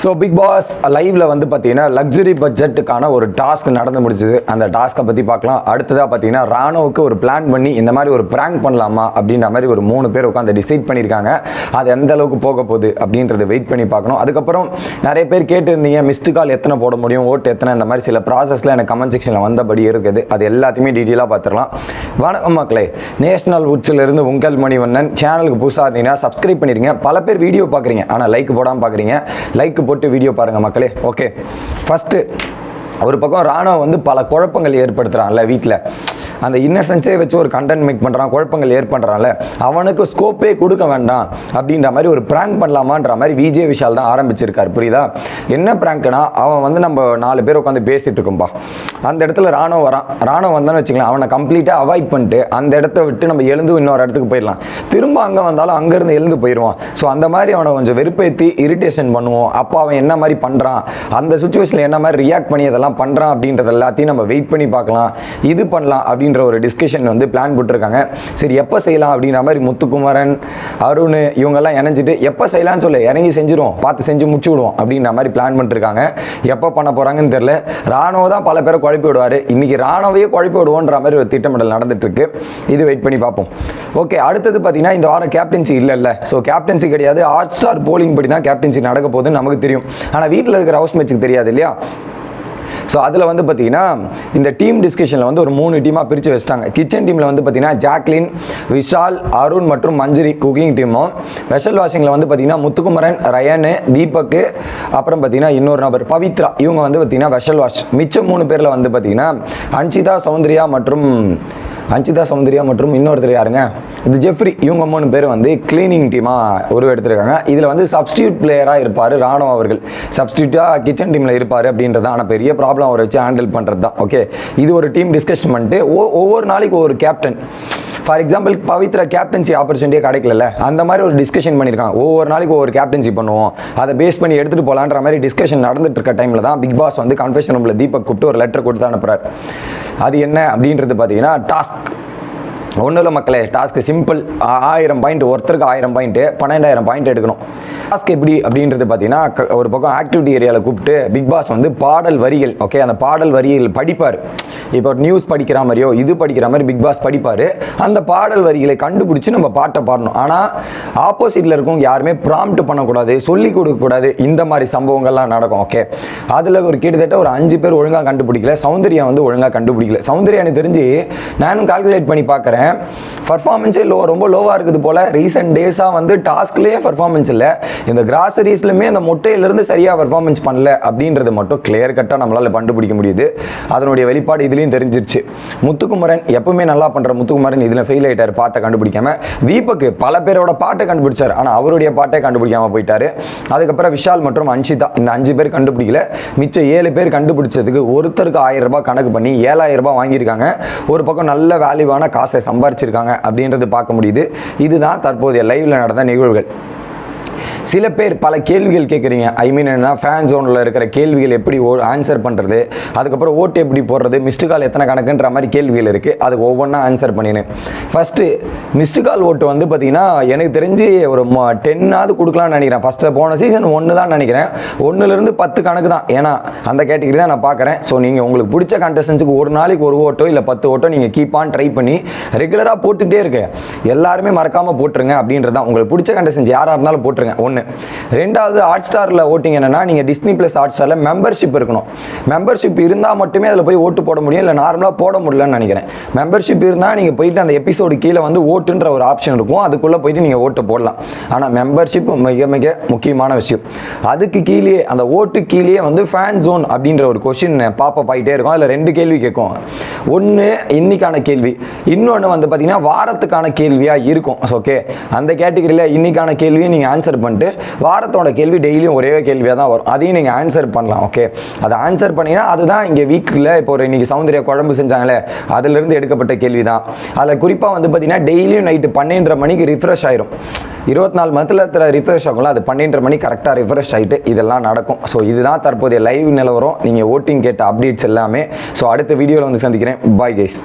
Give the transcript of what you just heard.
So big pass லைவ்ல வந்து பார்த்தீங்கன்னா லக்ஸுரி பட்ஜெட்டுக்கான ஒரு டாஸ்க் நடந்து முடிச்சது அந்த டாஸ்க்கை பற்றி பார்க்கலாம். அடுத்ததாக பார்த்தீங்கன்னா ராணுவுக்கு ஒரு பிளான் பண்ணி இந்த மாதிரி ஒரு பிராங்க் பண்ணலாமா அப்படின்ற மாதிரி ஒரு மூணு பேர் உட்காந்து டிசைட் பண்ணியிருக்காங்க. அது எந்த அளவுக்கு போக போகுது அப்படின்றத வெயிட் பண்ணி பார்க்கணும். அதுக்கப்புறம் நிறைய பேர் கேட்டிருந்தீங்க மிஸ்டு கால் எத்தனை போட முடியும் ஓட்டு எத்தனை இந்த மாதிரி சில ப்ராசஸில் எனக்கு கமெண்ட் செக்ஷனில் வந்தபடி இருக்குது. அது எல்லாத்தையுமே டீட்டெயிலாக பார்த்துடலாம். வணக்கம் மக்களே. நேஷனல் உச்சிலிருந்து உங்கள் மணிவண்ணன். சேனலுக்கு புதுசாக இருந்தீங்கன்னா சப்ஸ்கிரைப் பண்ணிருங்க. பல பேர் வீடியோ பார்க்குறீங்க. ஆனால் லைக் போடாமல் பார்க்குறீங்க. லைக் போட்டு வீடியோ பாருங்கள் மக்களே. ஓகே ஃபஸ்ட்டு ஒரு பக்கம் ராணுவம் வந்து பல குழப்பங்கள் ஏற்படுத்துகிறான்ல வீட்டில் அந்த இன்னசென்ஸே வச்சு ஒரு கண்டென்ட் மேக் பண்ணுறான் குழப்பங்கள் ஏற்படுறான்ல அவனுக்கு ஸ்கோப்பே கொடுக்க வேண்டாம் அப்படின்ற மாதிரி ஒரு ப்ராங்க் பண்ணலாமான்ற மாதிரி விஜய் விஷால் தான் ஆரம்பிச்சிருக்காரு புரியுதா? என்ன ப்ராங்க்னா அவன் வந்து நம்ம நாலு பேர் உட்காந்து பேசிட்டு இருக்கும்பா. அந்த இடத்துல ராணுவம் வரான். ராணுவம் வந்தான்னு வச்சுக்கலாம் அவனை கம்ப்ளீட்டாக அவாய்ட் பண்ணிட்டு அந்த இடத்த விட்டு நம்ம எழுந்து இன்னொரு இடத்துக்கு போயிடலாம். திரும்ப அங்கே வந்தாலும் அங்கேருந்து எழுந்து போயிடுவான் ஸோ அந்த மாதிரி அவனை கொஞ்சம் வெறுப்பேற்றி இரிட்டேஷன் பண்ணுவோம். அப்போ அவன் என்ன மாதிரி பண்ணுறான் அந்த சுச்சுவேஷனில் என்ன மாதிரி ரியாக்ட் பண்ணி அதெல்லாம் பண்ணுறான் அப்படின்றது எல்லாத்தையும் நம்ம வெயிட் பண்ணி பார்க்கலாம். இது பண்ணலாம் அப்படின்ற ஒரு டிஸ்கஷன் வந்து பிளான் போட்டிருக்காங்க. சரி எப்போ செய்யலாம் அப்படின்ற மாதிரி முத்துக்குமரன் அருண் இவங்கெல்லாம் இணைஞ்சிட்டு எப்போ செய்யலாம்னு சொல்லி இறங்கி செஞ்சிருவோம் பார்த்து செஞ்சு முடிச்சு விடுவோம் அப்படின்ற மாதிரி பிளான் பண்ணிருக்காங்க. எப்போ பண்ண போகிறாங்கன்னு தெரியல. ராணுவ தான் பல பேரை குழப்பி விடுவார். இன்றைக்கி ராணுவையே குழப்பி விடுவோன்ற மாதிரி ஒரு திட்டமிடல் நடந்துட்டுருக்கு. இது வெயிட் பண்ணி பார்ப்போம். ஓகே அடுத்தது பார்த்தீங்கன்னா இந்த வாரம் கேப்டன்சி இல்லைல்ல. ஸோ கேப்டன்சி கிடையாது. ஹாட் ஸ்டார் போலிங் படி தான் கேப்டன்சி நடக்க போகுதுன்னு நமக்கு தெரியும். ஆனால் வீட்டில் இருக்கிற ஹவுஸ் மேட்ச்சுக்கு தெரியாது இல்லையா? ஸோ அதில் வந்து பார்த்தீங்கன்னா இந்த டீம் டிஸ்கஷனில் வந்து ஒரு மூணு டீமாக பிரித்து வச்சிட்டாங்க. கிச்சன் டீமில் வந்து பார்த்தீங்கன்னா ஜாக்லின் விஷால் அருண் மற்றும் மஞ்சரி குக்கிங் டீமும் வெஷல் வாஷிங்கில் வந்து பார்த்தீங்கன்னா முத்துக்குமரன் ரயனு தீபக்கு அப்புறம் பார்த்தீங்கன்னா இன்னொரு நபர் பவித்ரா. இவங்க வந்து பார்த்தீங்கன்னா வெஷல் வாஷ் மிச்சம் மூணு பேரில் வந்து பார்த்தீங்கன்னா அன்சிதா சௌந்தர்யா மற்றும் அஞ்சிதா சௌந்தர்யா மற்றும் இன்னொருத்தர் யாருங்க? இது ஜெஃப்ரி. இவங்க மூணு பேர் வந்து கிளீனிங் டீமாக உருவெடுத்திருக்காங்க. இதில் வந்து சப்ஸ்டியூட் பிளேயராக இருப்பார் ராணுவ அவர்கள். சப்ஸ்டியூட்டாக கிச்சன் டீமில் இருப்பார் அப்படின்றது ஆனால் பெரிய ப்ராப்ளம் அவரை வச்சு ஹேண்டில் பண்ணுறது தான் ஓகே இது ஒரு டீம் டிஸ்கஷன் பண்ணிட்டு ஒவ்வொரு நாளைக்கு ஒவ்வொரு captain for example Pavithra captaincy ஆப்பர்ச்சுனிட்டியே கிடைக்கல அந்த மாதிரி ஒரு டிஸ்கஷன் பண்ணியிருக்காங்க ஒவ்வொரு நாளைக்கு ஒவ்வொரு கேப்டன்சி பண்ணுவோம். அதை பேஸ் பண்ணி எடுத்துகிட்டு போகலான்ற மாதிரி டிஸ்கஷன் நடந்துட்டு இருக்க டைமில் தான் பிக் பாஸ் வந்து கன்ஃபெஷன் ரூமில் தீபக் கூப்பிட்டு ஒரு லெட்டர் கொடுத்து அனுப்புறாரு. அது என்ன அப்படின்றது பார்த்தீங்கன்னா டாஸ்க் ஒன்றும் இல்லை மக்களே டாஸ்க்கு சிம்பிள் ஆயிரம் பாயிண்ட் ஒருத்தருக்கு ஆயிரம் பாயிண்ட்டு பன்னெண்டாயிரம் பாயிண்ட் எடுக்கணும். டாஸ்க் எப்படி அப்படின்றது பார்த்தீங்கன்னா க- ஒரு பக்கம் ஆக்டிவிட்டி ஏரியாவில் கூப்பிட்டு பிக் பாஸ் வந்து பாடல் வரிகள் ஓகே அந்த பாடல் வரிகள் படிப்பார். இப்போ நியூஸ் படிக்கிற மாதிரியோ இது படிக்கிற மாதிரி பிக் பாஸ் படிப்பார். அந்த பாடல் வரிகளை கண்டுபிடிச்சி நம்ம பாட்டை பாடணும். ஆனால் ஆப்போசிட்டில் இருக்கவங்க யாருமே ப்ராம்ப்ட் பண்ணக்கூடாது சொல்லி கொடுக்கக்கூடாது. இந்த மாதிரி சம்பவங்கள்லாம் நடக்கும் ஓகே அதில் ஒரு கிட்டத்தட்ட ஒரு அஞ்சு பேர் ஒழுங்காக கண்டுபிடிக்கல. சௌந்தர்யா வந்து ஒழுங்காக கண்டுபிடிக்கல. சௌந்தர்யா எனக்கு தெரிஞ்சு நானும் கால்குலேட் பண்ணி பார்க்குறேன் பர்ஃபார்மன்ஸே லோ ரொம்ப லோவாக இருக்குது போல். ரீசெண்ட் டேஸாக வந்து டாஸ்க்லேயே பர்ஃபார்மன்ஸ் இல்லை. இந்த கிராசரிஸ்லுமே அந்த முட்டையிலிருந்து சரியாக பர்ஃபார்மன்ஸ் பண்ணல அப்படின்றது மட்டும் கிளியர் கட்டாக நம்மளால் கண்டுபிடிக்க முடியுது. அதனுடைய வெளிப்பாடு இதுலேயும் தெரிஞ்சிருச்சு. முத்துக்குமரன் எப்பவுமே நல்லா பண்ணுற முத்துக்குமரன் இதில் ஃபெயில் ஆயிட்டார் பாட்டை கண்டுபிடிக்காம. தீபக்கு பல பேரோட பாட்டை கண்டுபிடிச்சார் ஆனால் அவருடைய பாட்டை கண்டுபிடிக்காம போயிட்டார். அதுக்கப்புறம் விஷால் மற்றும் அன்ஷிதா இந்த அஞ்சு பேர் கண்டுபிடிக்கல. மிச்சம் ஏழு பேர் கண்டுபிடிச்சதுக்கு ஒருத்தருக்கு ஆயிரம் ரூபாய் கணக்கு பண்ணி ஏழாயிரம் ரூபாய் வாங்கியிருக்காங்க. ஒரு பக்கம் நல்ல வேல்யூவான காசை சம்பாரிச்சிருக்காங்க அப்படின்றது பார்க்க முடியுது. இதுதான் தற்போதைய லைவ்ல நடந்த நிகழ்வுகள். சில பேர் பல கேள்விகள் கேட்குறீங்க. ஐ மீன் என்ன ஃபேன் ஜோனில் இருக்கிற கேள்விகள் எப்படி ஓ ஆன்சர் பண்ணுறது அதுக்கப்புறம் ஓட்டு எப்படி போடுறது மிஸ்டு கால் எத்தனை கணக்குன்ற மாதிரி கேள்விகள் இருக்குது அதுக்கு ஒவ்வொன்றா ஆன்சர் பண்ணினேன் ஃபஸ்ட்டு மிஸ்டு கால் ஓட்டு வந்து பார்த்தீங்கன்னா எனக்கு தெரிஞ்சு ஒரு டென்னாவது கொடுக்கலாம்னு நினைக்கிறேன். ஃபஸ்ட்டு போன சீசன் ஒன்று தான் நினைக்கிறேன். ஒன்றுலேருந்து பத்து கணக்கு தான். ஏன்னா அந்த கேட்டகரி தான் நான் பார்க்குறேன். ஸோ நீங்கள் உங்களுக்கு பிடிச்ச கண்டஸ்டன்ஸுக்கு ஒரு நாளைக்கு ஒரு ஓட்டோ இல்லை பத்து ஓட்டோ நீங்கள் கீப் ஆன் ட்ரை பண்ணி ரெகுலராக போட்டுகிட்டே இருக்கு எல்லாருமே மறக்காமல் போட்டுருங்க அப்படின்றது தான் உங்களுக்கு பிடிச்ச கண்டஸ்டன்ஸ் யாராக இருந்தாலும் போட்டுருங்க. ஒன்று ரெண்டாவது ஹாட் ஸ்டாரில் ஓட்டிங் என்னென்னா நீங்கள் டிஸ்னி ப்ளஸ் ஹாட் ஸ்டாரில் மெம்பர்ஷிப் இருக்கணும். மெம்பர்ஷிப் இருந்தால் மட்டுமே அதில் போய் ஓட்டு போட முடியும். இல்லை நார்மலாக போட முடியலன்னு நினைக்கிறேன். மெம்பர்ஷிப் இருந்தால் நீங்கள் போயிட்டு அந்த எபிசோடு கீழே வந்து ஓட்டுன்ற ஒரு ஆப்ஷன் இருக்கும். அதுக்குள்ளே போயிட்டு நீங்கள் ஓட்டு போடலாம். ஆனால் மெம்பர்ஷிப் மிக மிக முக்கியமான விஷயம். அதுக்கு கீழே அந்த ஓட்டு கீழே வந்து ஃபேன் ஜோன் அப்படின்ற ஒரு கொஷின் பாப்பப் ஆகிட்டே இருக்கும். அதில் ரெண்டு கேள்வி கேட்கும். ஒன்று இன்னைக்கான கேள்வி. இன்னொன்று வந்து பார்த்தீங்கன்னா வாரத்துக்கான கேள்வியாக இருக்கும். ஓகே அந்த கேட்டகரியில் இன்னைக்கான கேள்வியை நீங்கள் ஆன்சர் பண்ணிட்டு வாரத்தோட கேள்வி டெய்லியும் ஒரே கேள்வியாக தான் வரும். அதையும் நீங்கள் ஆன்சர் பண்ணலாம் ஓகே அதை ஆன்சர் பண்ணீங்கன்னா அதுதான் இங்கே வீக்கில் இப்போ ஒரு இன்னைக்கு சௌந்தர்யா குழம்பு செஞ்சாங்களே அதிலிருந்து எடுக்கப்பட்ட கேள்வி தான் அதில் குறிப்பாக வந்து பார்த்தீங்கன்னா டெய்லியும் நைட்டு பன்னெண்டரை மணிக்கு ரிஃப்ரெஷ் ஆயிரும். இருபத்தி நாலு மத்தில் ரிஃப்ரெஷ் ஆகும்ல அது பன்னெண்டரை மணி கரெக்டாக ரிஃப்ரெஷ் ஆகிட்டு இதெல்லாம் நடக்கும். ஸோ இதுதான் தற்போதைய லைவ் நிலவரம். நீங்கள் ஓட்டிங் கேட்ட அப்டேட்ஸ் எல்லாமே. ஸோ அடுத்த வீடியோவில் வந்து சந்திக்கிறேன். Bye guys